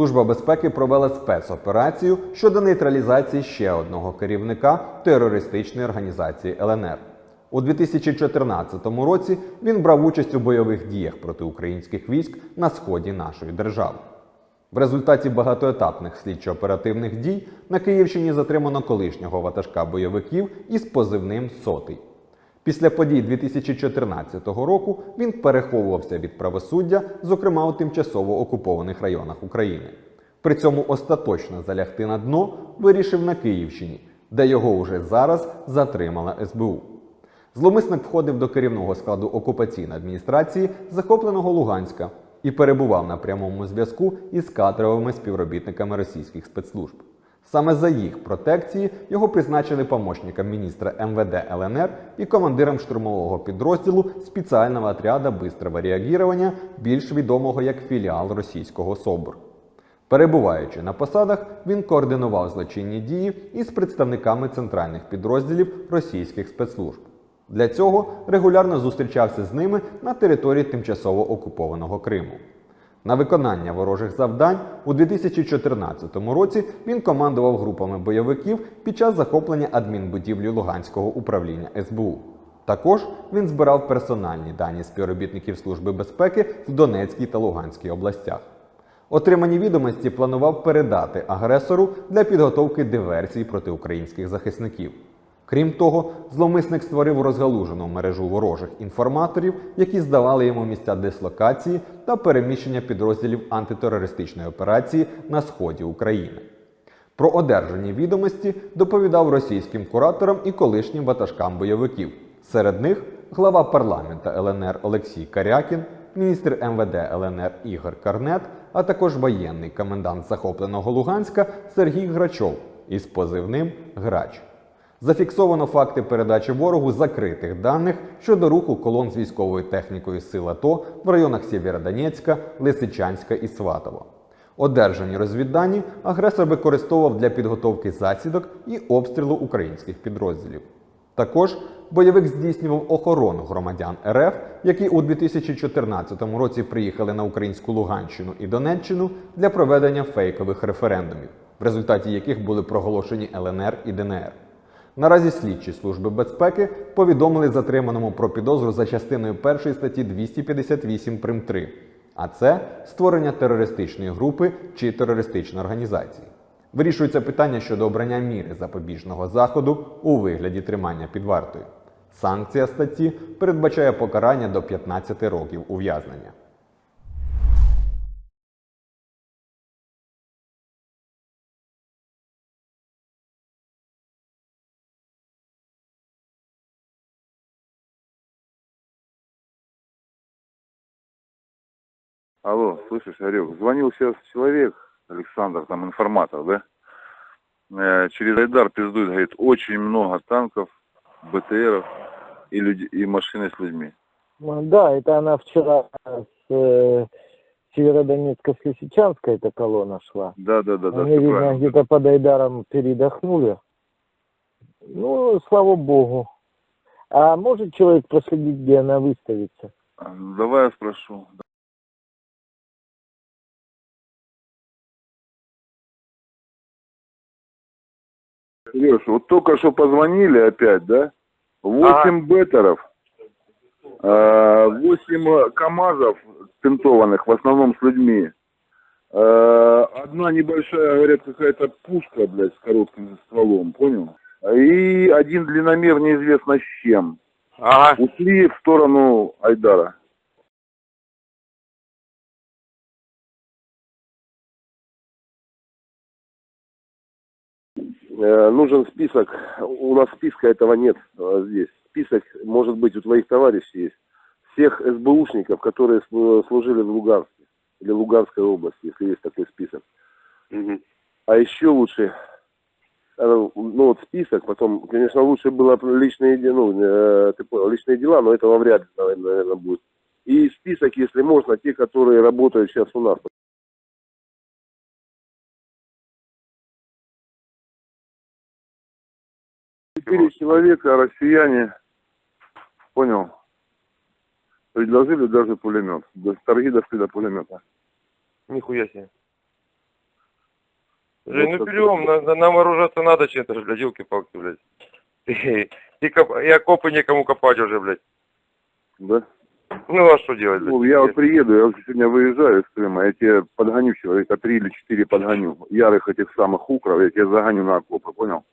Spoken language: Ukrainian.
Служба безпеки провела спецоперацію щодо нейтралізації ще одного керівника терористичної організації ЛНР. У 2014 році він брав участь у бойових діях проти українських військ на сході нашої держави. В результаті багатоетапних слідчо-оперативних дій на Київщині затримано колишнього ватажка бойовиків із позивним Сотий. Після подій 2014 року він переховувався від правосуддя, зокрема у тимчасово окупованих районах України. При цьому остаточно залягти на дно вирішив на Київщині, де його уже зараз затримала СБУ. Зловмисник входив до керівного складу окупаційної адміністрації захопленого Луганська і перебував на прямому зв'язку із кадровими співробітниками російських спецслужб. Саме за їх протекції його призначили помощником міністра МВД ЛНР і командиром штурмового підрозділу спеціального отряду бистрого реагування, більш відомого як філіал російського СОБР. Перебуваючи на посадах, він координував злочинні дії із представниками центральних підрозділів російських спецслужб. Для цього регулярно зустрічався з ними на території тимчасово окупованого Криму. На виконання ворожих завдань у 2014 році він командував групами бойовиків під час захоплення адмінбудівлі Луганського управління СБУ. Також він збирав персональні дані співробітників Служби безпеки в Донецькій та Луганській областях. Отримані відомості планував передати агресору для підготовки диверсій проти українських захисників. Крім того, зловмисник створив розгалужену мережу ворожих інформаторів, які здавали йому місця дислокації та переміщення підрозділів антитерористичної операції на сході України. Про одержані відомості доповідав російським кураторам і колишнім ватажкам бойовиків. Серед них глава парламента ЛНР Олексій Карякін, міністр МВД ЛНР Ігор Карнет, а також воєнний комендант захопленого Луганська Сергій Грачов із позивним Грач. Зафіксовано факти передачі ворогу закритих даних щодо руху колон з військовою технікою сил АТО в районах Сєвєродонецька, Лисичанська і Сватова. Одержані розвіддані агресор використовував для підготовки засідок і обстрілу українських підрозділів. Також бойовик здійснював охорону громадян РФ, які у 2014 році приїхали на українську Луганщину і Донеччину для проведення фейкових референдумів, в результаті яких були проголошені ЛНР і ДНР. Наразі слідчі служби безпеки повідомили затриманому про підозру за частиною 1 статті 258 прим 3, а це створення терористичної групи чи терористичної організації. Вирішується питання щодо обрання міри запобіжного заходу у вигляді тримання під вартою. Санкція статті передбачає покарання до 15 років ув'язнення. Алло, слышишь, Орел, звонил сейчас человек, Александр, там информатор, да? Э, через Айдар пиздует, говорит, очень много танков, БТРов и, люди, и машины с людьми. Ну, Да, это она вчера с э, Северодонецка с Лисичанска эта колонна шла. Да, да, да, да, Они, ты видно, где-то под Айдаром передохнули. Ну, слава богу. А может человек проследить, где она выставится? Давай я спрошу. Сереж, вот только что позвонили опять, да? Восемь беттеров, э, восемь КАМАЗов тентованных, в основном с людьми. Э, Одна небольшая, говорят, какая-то пушка, блядь, с коротким стволом, понял? И один длинномер неизвестно с чем. Ага. Ушли в сторону Айдара. Нужен список. У нас списка этого нет э, здесь. Список, может быть, у твоих товарищей есть. Всех СБУшников, которые слу- служили в Луганске или Луганской области, если есть такой список. А еще лучше, э, ну вот список, потом, конечно, лучше было личные, ну, э, ты понял, личные дела, но этого вряд ли, наверное, будет. И список, если можно, те, которые работают сейчас у нас. Четыре человека, россияне, понял, предложили даже пулемет. До- Торги дошли до пулемета. Нихуя себе. Вот ну берем, на, на- нам вооружаться надо чем-то, блядь, елки-палки, блядь. И, и, коп- и окопы некому копать уже, блядь. Да? Ну а что делать, блядь? Ну, я вот приеду, я вот сегодня выезжаю из Крыма, я тебе подгоню человека, три или четыре подгоню. Ярых этих самых укров, я тебе загоню на окопы, понял?